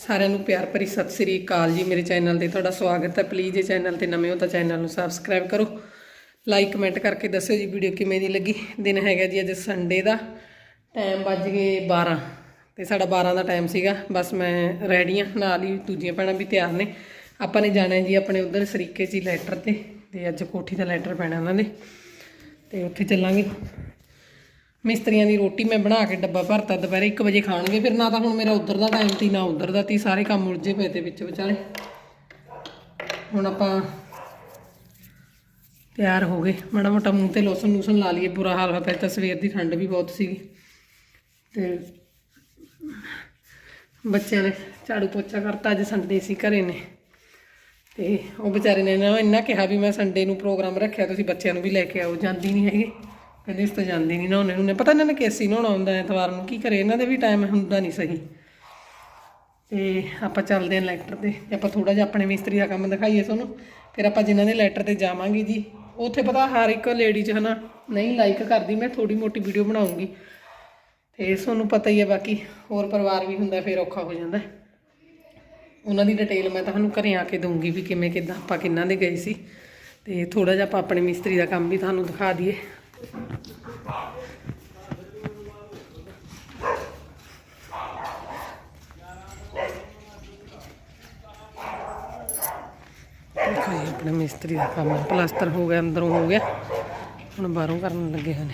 ਸਾਰਿਆਂ ਨੂੰ ਪਿਆਰ ਭਰੀ ਸਤਿ ਸ੍ਰੀ ਅਕਾਲ ਜੀ। ਮੇਰੇ ਚੈਨਲ ਤੇ ਤੁਹਾਡਾ ਸਵਾਗਤ ਹੈ। ਪਲੀਜ਼ ਇਹ ਚੈਨਲ ਤੇ ਨਵੇਂ ਹੋ ਤਾਂ ਚੈਨਲ ਨੂੰ ਸਬਸਕ੍ਰਾਈਬ ਕਰੋ। ਲਾਈਕ ਕਮੈਂਟ ਕਰਕੇ ਦੱਸਿਓ ਜੀ ਵੀਡੀਓ ਕਿਵੇਂ ਦੀ ਲੱਗੀ। ਦਿਨ ਹੈਗਾ ਜੀ ਅੱਜ ਸੰਡੇ ਦਾ। ਟਾਈਮ ਵੱਜ ਗਏ 12 ਤੇ ਸਾਡਾ 12 ਦਾ ਟਾਈਮ ਸੀਗਾ। ਬਸ ਮੈਂ ਰੈਡੀ ਹਾਂ। ਨਾਲ ਹੀ ਦੂਜੀਆਂ ਭੈਣਾਂ ਵੀ ਤਿਆਰ ਨੇ। ਆਪਾਂ ਨੇ ਜਾਣਾ ਜੀ ਆਪਣੇ ਉਧਰ ਸਰੀਕੇ 'ਚ ਹੀ ਲੈਟਰ ਤੇ। ਤੇ ਅੱਜ ਕੋਠੀ ਦਾ ਲੈਟਰ ਪੈਣਾ ਉਹਨਾਂ ਦੇ ਤੇ ਉੱਥੇ ਚੱਲਾਂਗੇ। ਮਿਸਤਰੀਆਂ ਦੀ ਰੋਟੀ ਮੈਂ ਬਣਾ ਕੇ ਡੱਬਾ ਭਰਤਾ ਦੁਪਹਿਰੇ 1 ਵਜੇ ਖਾਣਗੇ, ਫਿਰ ਨਾ ਤਾਂ ਹੁਣ ਮੇਰਾ ਉਧਰ ਦਾ ਟਾਈਮ ਤੀ ਨਾ ਉਧਰ ਦਾ ਤੀ ਸਾਰੇ ਕੰਮ ਉਲਝੇ ਪਏ ਤੇ ਵਿੱਚ ਵਿਚਾਲੇ। ਹੁਣ ਆਪਾਂ ਤਿਆਰ ਹੋ ਗਏ। ਮਾੜਾ ਮੋਟਾ ਮੂੰਹ ਤੇ ਲੋਸ਼ਨ ਲੂਸ਼ਨ ਲਾ ਲਈਏ, ਬੁਰਾ ਹਾਲ ਹੋਇਆ ਪਿਆ, ਤਾਂ ਸਵੇਰ ਦੀ ਠੰਡ ਵੀ ਬਹੁਤ ਸੀਗੀ। ਤੇ ਬੱਚਿਆਂ ਨੇ ਝਾੜੂ ਪੋਚਾ ਕਰਤਾ, ਅੱਜ ਸੰਡੇ ਸੀ ਘਰੇ ਨੇ। ਤੇ ਉਹ ਵਿਚਾਰੇ ਨੇ ਨਾ ਇੰਨਾ ਕਿਹਾ ਵੀ ਮੈਂ ਸੰਡੇ ਨੂੰ ਪ੍ਰੋਗਰਾਮ ਰੱਖਿਆ, ਤੁਸੀਂ ਬੱਚਿਆਂ ਨੂੰ ਵੀ ਲੈ ਕੇ ਆਓ, ਜਾਂਦੀ ਨਹੀਂ ਹੈਗੇ। ਕਹਿੰਦੇ ਇਸ ਤੋਂ ਜਾਂਦੀ ਨਹੀਂ ਨਹਾਉਣੇ ਨੂੰ ਪਤਾ ਇਹਨਾਂ ਨੇ ਕੇਸੀ ਨਹਾਉਣਾ ਹੁੰਦਾ ਐਤਵਾਰ ਨੂੰ, ਕੀ ਕਰੇ, ਇਹਨਾਂ ਦੇ ਵੀ ਟਾਈਮ ਹੁੰਦਾ ਨਹੀਂ ਸਹੀ। ਤੇ ਆਪਾਂ ਚੱਲਦੇ ਹਾਂ ਲੈਟਰ ਤੇ ਤੇ ਆਪਾਂ ਥੋੜਾ ਜਿਹਾ ਆਪਣੇ ਮਿਸਤਰੀ ਦਾ ਕੰਮ ਦਿਖਾਈਏ ਤੁਹਾਨੂੰ, ਫਿਰ ਆਪਾਂ ਜਿਨ੍ਹਾਂ ਦੇ ਲੈਟਰ ਤੇ ਜਾਵਾਂਗੇ ਜੀ। ਉੱਥੇ ਪਤਾ ਹਰ ਇੱਕ ਲੇਡੀ 'ਚ ਹਨਾ, ਨਹੀਂ ਲਾਈਕ ਕਰਦੀ, ਮੈਂ ਥੋੜੀ ਮੋਟੀ ਵੀਡੀਓ ਬਣਾਉਂਗੀ। ਤੇ ਤੁਹਾਨੂੰ ਪਤਾ ਹੀ ਹੈ ਬਾਕੀ, ਹੋਰ ਪਰਿਵਾਰ ਵੀ ਹੁੰਦਾ, ਫਿਰ ਔਖਾ ਹੋ ਜਾਂਦਾ। ਉਹਨਾਂ ਦੀ ਡਿਟੇਲ ਮੈਂ ਤੁਹਾਨੂੰ ਘਰੇ ਆ ਕੇ ਦਊਂਗੀ ਵੀ ਕਿਵੇਂ ਕਿਦਾਂ ਆਪਾਂ ਕਿੰਨਾਂ ਦੇ ਗਏ ਸੀ। ਤੇ ਥੋੜਾ ਜਿਹਾ ਆਪਾਂ ਆਪਣੇ ਮਿਸਤਰੀ ਦਾ ਕੰਮ ਵੀ ਤੁਹਾਨੂੰ ਦਿਖਾ ਦਈਏ। ਦੇਖੋ ਜੀ, ਆਪਣੇ ਮਿਸਤਰੀ ਦਾ ਕੰਮ ਪਲਾਸਟਰ ਹੋ ਗਿਆ, ਅੰਦਰੋਂ ਹੋ ਗਿਆ। ਹੁਣ ਬਾਹਰੋਂ ਕਰਨ ਲੱਗੇ ਹੋਏ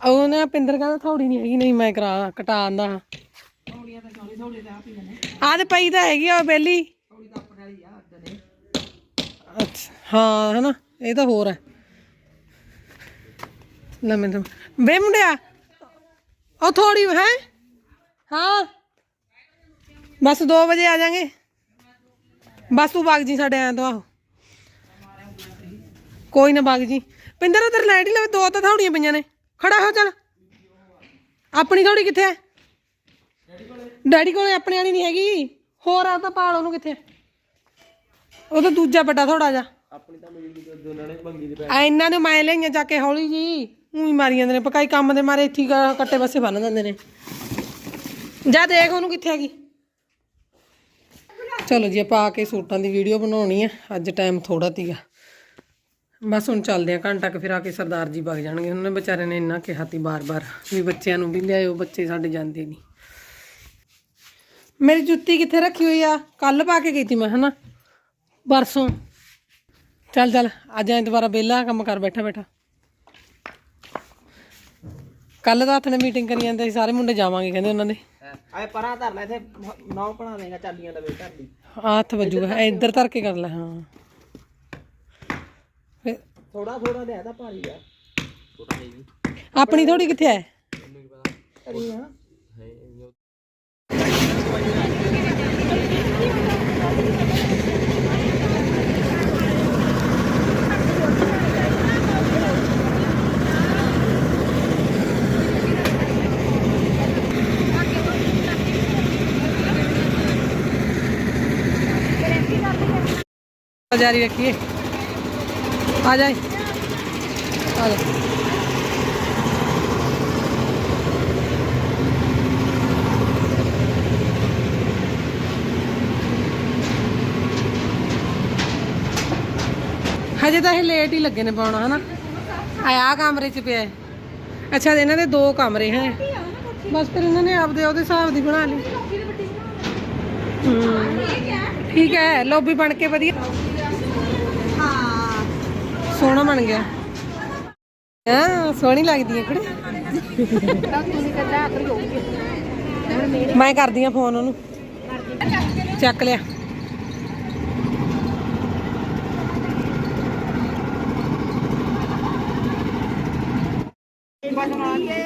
ਉਹ ਨਾ ਪਿੰਦਰ ਕਹਿੰਦਾ ਥੋੜੀ ਨਹੀਂ ਹੈਗੀ, ਨਹੀਂ ਮੈਂ ਕਰਾ ਆਂਦਾ ਆਹ ਤੇ ਪਈ ਤਾਂ ਹੈਗੀ ਆ ਬੇਲੀ। ਅੱਛਾ ਹਾਂ ਹਨਾ ਇਹ ਤਾਂ ਹੋਰ ਹੈ। ਲੈ ਮੈਂ ਬੇ ਮੁੰਡਿਆ ਉਹ ਥੋੜੀ ਹੈ? ਹਾਂ। ਬਸ 2 ਵਜੇ ਆ ਜਾਾਂਗੇ। ਬਸ ਤੂੰ ਬਾਗ ਜੀ ਸਾਡੇ ਆਂ ਤੋਂ ਆਹੋ। ਕੋਈ ਨਾ ਬਾਗ ਜੀ। ਪਿੰਦਰ ਉਧਰ ਲਾਈਟ ਹੀ ਲਵੇ ਦੋ ਤਾਂ ਥੋੜੀਆਂ ਪਈਆਂ ਨੇ। ਖੜਾ ਹੋ ਚੱਲ। ਆਪਣੀ ਥੋੜੀ ਕਿੱਥੇ ਹੈ? ਡੈਡੀ ਕੋਲੇ ਆਪਣੇ ਵਾਲੀ ਨਹੀਂ ਹੈਗੀ। ਹੋਰ ਆ ਤਾਂ ਪਾਲ ਉਹਨੂੰ ਕਿੱਥੇ? ਉਹ ਤਾਂ ਦੂਜਾ ਵੱਡਾ ਥੋੜਾ ਜਿਹਾ। ਆਪਣੀ ਤਾਂ ਮੇਰੀ ਦੋਨਾਂ ਨੇ ਭੰਗੀ ਦੇ ਆ ਇਹਨਾਂ ਨੇ ਮੈਂ ਲਈਆਂ ਜਾ ਕੇ ਹੌਲੀ ਜੀ। ਉਹੀ ਮਾਰੀ ਜਾਂਦੇ ਨੇ ਪਕਾਈ ਕੰਮ ਦੇ ਮਾਰੇ ਇੱਥੇ ਕ- ਕੱਟੇ ਪਾਸੇ ਬੰਨ ਦਿੰਦੇ ਨੇ। ਜਾ ਦੇਖ ਉਹਨੂੰ ਕਿੱਥੇ ਹੈਗੀ। ਚਲੋ ਜੀ ਆਪਾਂ ਆ ਕੇ ਸੂਟਾਂ ਦੀ ਵੀਡੀਓ ਬਣਾਉਣੀ ਹੈ ਅੱਜ ਟਾਈਮ ਥੋੜਾ ਤੀਗਾ ਬਸ ਹੁਣ ਚੱਲਦੇ ਆ ਘੰਟਾ ਕੁ ਫਿਰ ਆ ਕੇ ਸਰਦਾਰ ਜੀ ਵਗ ਜਾਣਗੇ। ਉਹਨਾਂ ਨੇ ਵਿਚਾਰੇ ਨੇ ਇੰਨਾ ਕਿਹਾ ਤੀ ਬਾਰ-ਬਾਰ ਵੀ ਬੱਚਿਆਂ ਨੂੰ ਵੀ ਲਿਆਇਓ ਬੱਚੇ ਸਾਡੇ ਜਾਂਦੇ ਨਹੀਂ। ਮੇਰੀ ਜੁੱਤੀ ਕਿੱਥੇ ਰੱਖੀ ਹੋਈ ਆ? ਕੱਲ ਪਾ ਕੇ ਗਈ ਤੀ ਮੈਂ ਹਨਾ? ਪਰਸੋਂ। ਚੱਲ ਚੱਲ ਅੱਜ ਐਂ ਦੁਬਾਰਾ ਵਿਹਲਾ ਕੰਮ ਕਰ ਬੈਠਾ ਬੈਠਾ। ਕੱਲ ਦਾ ਹੱਥ ਨੇ ਮੀਟਿੰਗ ਕਰੀ ਜਾਂਦੇ ਸੀ ਸਾਰੇ ਮੁੰਡੇ ਜਾਵਾਂਗੇ ਕਹਿੰਦੇ ਉਹਨਾਂ ਦੇ ਆਏ ਪਰਾਂ ਧਰ ਲੈ ਇੱਥੇ ਨੌ ਬਣਾ ਦੇਗਾ ਚਾਲੀਆਂ ਲਵੇ ਘਰ ਦੀ ਆਹ ਹੱਥ ਵੱਜੂਗਾ ਐ ਇੱਧਰ ਧਰ ਕੇ ਕਰ ਲੈ ਹਾਂ। ਫਿਰ ਥੋੜਾ ਥੋੜਾ ਲਿਆ ਤਾਂ ਭਾਰੀ ਆ। ਆਪਣੀ ਥੋੜੀ ਕਿੱਥੇ ਕਰੀ ਆ ਜਾਰੀ ਰੱਖੀਏ ਆ ਜਾਏ ਆ ਜਾ। ਹਜੇ ਤਾਂ ਇਹ ਲੇਟ ਹੀ ਲੱਗੇ ਨੇ ਪਾਉਣਾ, ਹਨਾ? ਆ ਕਮਰੇ 'ਚ ਪਿਆ ਅੱਛਾ ਇਹਨਾਂ ਦੇ ਦੋ ਕਮਰੇ ਹੈ। ਬਸ ਫਿਰ ਇਹਨਾਂ ਨੇ ਆਪਦੇ ਉਹਦੇ ਹਿਸਾਬ ਦੀ ਬਣਾ ਲਈ। ਠੀਕ ਹੈ, ਲੌਬੀ ਬਣ ਕੇ ਵਧੀਆ। ਹਾਂ ਸੋਹਣਾ ਬਣ ਗਿਆ। ਹਾਂ, ਸੋਹਣੀ ਲੱਗਦੀ ਹੈ ਕੁੜੀ। ਮੈਂ ਕਰਦੀ ਆ ਫੋਨ ਉਹਨੂੰ। ਚੱਕ ਲਿਆ।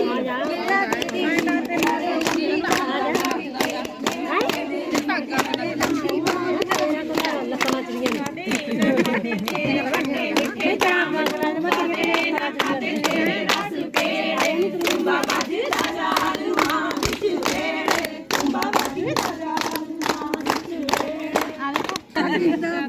ਆਪ ਤਾਂ ਮੁੰਡੇ ਨੇ ਕੰਠਾ ਚੁਰਾਵਿਆ ਆਪ ਤਾਂ ਮੁੰਡੇ ਨੇ ਕੰਠਾ ਚੁਰਾ ਸਾਨੂੰ ਵੀ ਚੁਰਾ ਦੇ ਚਲੇ ਆਪ ਵੇਲਾ ਬਖਸ਼ਣਾ ਆਪ ਵੇਲਾ ਬਖਸ਼ਣਾ ਪੈਣ ਵੇਲ ਚੁੱਕ ਗਿਆ ਮੋਰੀ ਮੇਰਾ ਕੰਨ ਕੀ ਕਰਦਾ ਤੂੰ ਦੱਸ ਕਿਉਂ ਨਹੀਂ ਕਰਦੀ ਓਏ ਤੈਨੂੰ ਦੇਖ। ਕੇ ਦੂਰ ਹੋ ਜਾਂਦੀ ਤੈਨੂੰ ਦੇਖ ਕੇ ਦੂਰ ਹੋ ਜਾਂਦੀ ਮੇਰੀ ਗਰਮੀ ਸਰਦੀ ਸਿਫਤਾਂ ਦੇ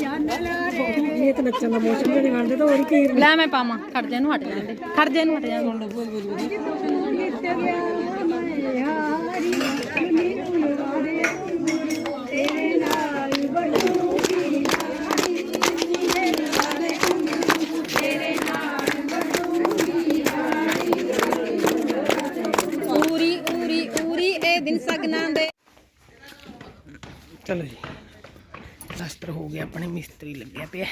ਇਹ ਤਾਂ ਨੱਚਣ ਦਾ ਮੌਸਮ ਨਹੀਂ ਬਣਦੇ ਤਾਂ ਹੋਰ ਕੀ ਲੈ ਮੈਂ ਪਾਵਾਂ, ਖੜ ਜਾ ਨੂੰ ਹਟ ਜਾਂਦੇ ਖੜ ਜਾ ਨੂੰ ਹਟ ਜਾਂਦੇ ਚਲੋ ਜੀ। ਪਲਾਸਟਰ ਹੋ ਗਿਆ ਆਪਣੇ ਮਿਸਤਰੀ ਲੱਗਿਆ ਪਿਆ।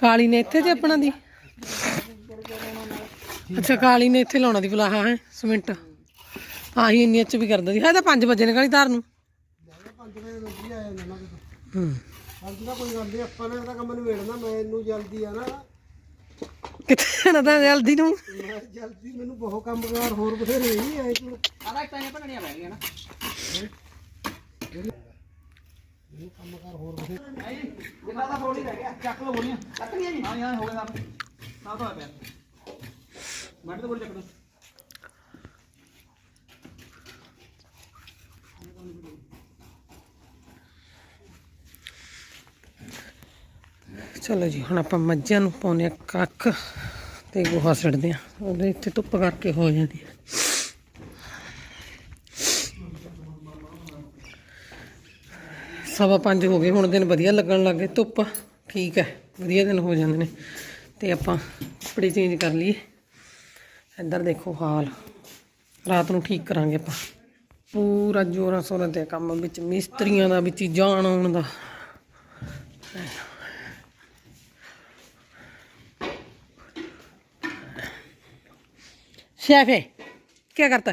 ਕਾਲੀ ਨੇ ਇੱਥੇ ਤੇ ਆਪਣਾ ਦੀ? ਅੱਛਾ, ਕਾਲੀ ਨੇ ਇੱਥੇ ਲਾਉਣਾ ਦੀ ਫਲਾਹਾ, ਹੈ ਸਿਮੈਂਟ ਆਹੀ ਇੰਨੀ ਚ ਵੀ ਕਰਦਾ ਦੀ ਹੈ ਤਾਂ 5 ਵਜੇ ਨੇ ਕਾਲੀ ਧਾਰ ਨੂੰ। ਹੂੰ। ਅੱਜ ਦਾ ਕੋਈ ਗੱਲ ਨਹੀਂ ਆਪਾਂ ਨੇ ਤਾਂ ਕੰਮ ਨਿਬੇੜਨਾ ਮੈਨੂੰ ਜਲਦੀ ਆ ਨਾ। ਕਿੱਥੇ ਨਾ ਤਾਂ ਜਲਦੀ ਨੂੰ? ਮੈਂ ਜਲਦੀ ਮੈਨੂੰ ਬਹੁਤ ਕੰਮਕਾਰ ਹੋਰ ਬਥੇਰੇ ਨਹੀਂ ਆਏ ਤੂੰ ਆਲਾ ਟਾਈਮ ਭੰਨਣੀਆਂ ਪੈ ਗਈਆਂ ਨਾ। ਮੈਨੂੰ ਕੰਮਕਾਰ ਹੋਰ ਬਥੇਰੇ ਜਿੰਨਾ ਦਾ ਥੋੜੀ ਰਹਿ ਗਿਆ ਚੱਕ ਲੋ ਬੋਲੀਆਂ ਚੱਕ ਲਿਆ ਜੀ। ਹਾਂ ਹਾਂ ਹੋ ਗਿਆ ਕੰਮ ਸਾਫ਼ ਹੋਇਆ ਪਿਆ। ਮੈਂ ਤਾਂ ਬੋਲੀ ਚੱਕ ਦੋ ਚਲੋ ਜੀ, ਹੁਣ ਆਪਾਂ ਮੱਝਾਂ ਨੂੰ ਪਾਉਨੇ ਆ ਕੱਖ ਤੇ ਗੋਹਾ ਸਿੱਟਦੇ ਆ ਉਹਦੇ ਇੱਥੇ ਧੁੱਪ ਕਰਕੇ ਹੋ ਜਾਂਦੀ ਆ ਸਵਾ ਪੰਜ ਹੋ ਗਏ, ਹੁਣ ਦਿਨ ਵਧੀਆ ਲੱਗਣ ਲੱਗੇ ਧੁੱਪ ਠੀਕ ਹੈ, ਵਧੀਆ ਦਿਨ ਹੋ ਜਾਂਦੇ ਨੇ। ਤੇ ਆਪਾਂ ਕੱਪੜੇ ਚੇਂਜ ਕਰ ਲਈਏ। ਇੱਧਰ ਦੇਖੋ ਹਾਲ। ਰਾਤ ਨੂੰ ਠੀਕ ਕਰਾਂਗੇ ਆਪਾਂ। ਪੂਰਾ ਜੋਰਾਂ ਸੋਰਾਂ ਤੇ ਕੰਮ ਵਿੱਚ, ਮਿਸਤਰੀਆਂ ਦਾ ਵਿੱਚ ਜਾਣ ਆਉਣ ਦਾ। ਸ਼ੈਫ ਹੈ। ਕੀ ਕਰਤਾ?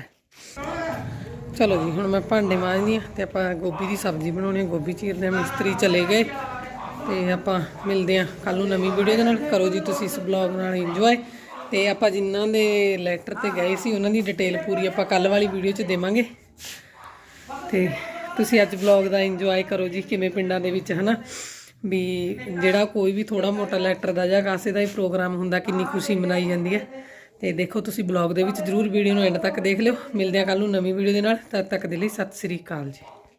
ਚਲੋ ਜੀ, ਹੁਣ ਮੈਂ ਭਾਂਡੇ ਮਾਂਜਦੀ ਆ ਤੇ ਆਪਾਂ ਗੋਭੀ ਦੀ ਸਬਜ਼ੀ ਬਣਾਉਣੀ ਆ ਗੋਭੀ ਚੀਰਦੇ ਆ ਮਿਸਤਰੀ ਚਲੇ ਗਏ ਤੇ ਆਪਾਂ ਮਿਲਦੇ ਆ ਕੱਲ ਨੂੰ ਨਵੀਂ ਵੀਡੀਓ ਦੇ ਨਾਲ। ਕਰੋ ਜੀ ਤੁਸੀਂ ਇਸ ਬਲੌਗ ਨਾਲ ਇੰਜੋਏ ਤੇ ਆਪਾਂ ਜਿਨ੍ਹਾਂ ਦੇ ਲੈਟਰ ਤੇ ਗਏ ਸੀ, ਉਹਨਾਂ ਦੀ ਡਿਟੇਲ ਪੂਰੀ ਆਪਾਂ ਕੱਲ ਵਾਲੀ ਵੀਡੀਓ 'ਚ ਦੇਵਾਂਗੇ। ਤੇ ਤੁਸੀਂ ਅੱਜ ਵਲੌਗ ਦਾ ਇੰਜੋਏ ਕਰੋ ਜੀ, ਕਿਵੇਂ ਪਿੰਡਾਂ ਦੇ ਵਿੱਚ, ਹਨਾ? ਵੀ ਜਿਹੜਾ ਕੋਈ ਵੀ ਥੋੜਾ ਮੋਟਾ ਲੈਟਰ ਦਾ ਜਾਂ ਕਾਸੇ ਦਾ ਹੀ ਪ੍ਰੋਗਰਾਮ ਹੁੰਦਾ, ਕਿੰਨੀ ਖੁਸ਼ੀ ਮਨਾਈ ਜਾਂਦੀ ਹੈ। ਤੇ ਦੇਖੋ ਤੁਸੀਂ ਵਲੌਗ ਦੇ ਵਿੱਚ ਜਰੂਰ ਵੀਡੀਓ ਨੂੰ ਐਂਡ ਤੱਕ ਦੇਖ ਲਿਓ। ਮਿਲਦੇ ਆ ਕੱਲ ਨੂੰ ਨਵੀਂ ਵੀਡੀਓ ਦੇ ਨਾਲ। ਤਦ ਤੱਕ ਦੇ ਲਈ ਸਤਿ ਸ੍ਰੀ ਅਕਾਲ ਜੀ।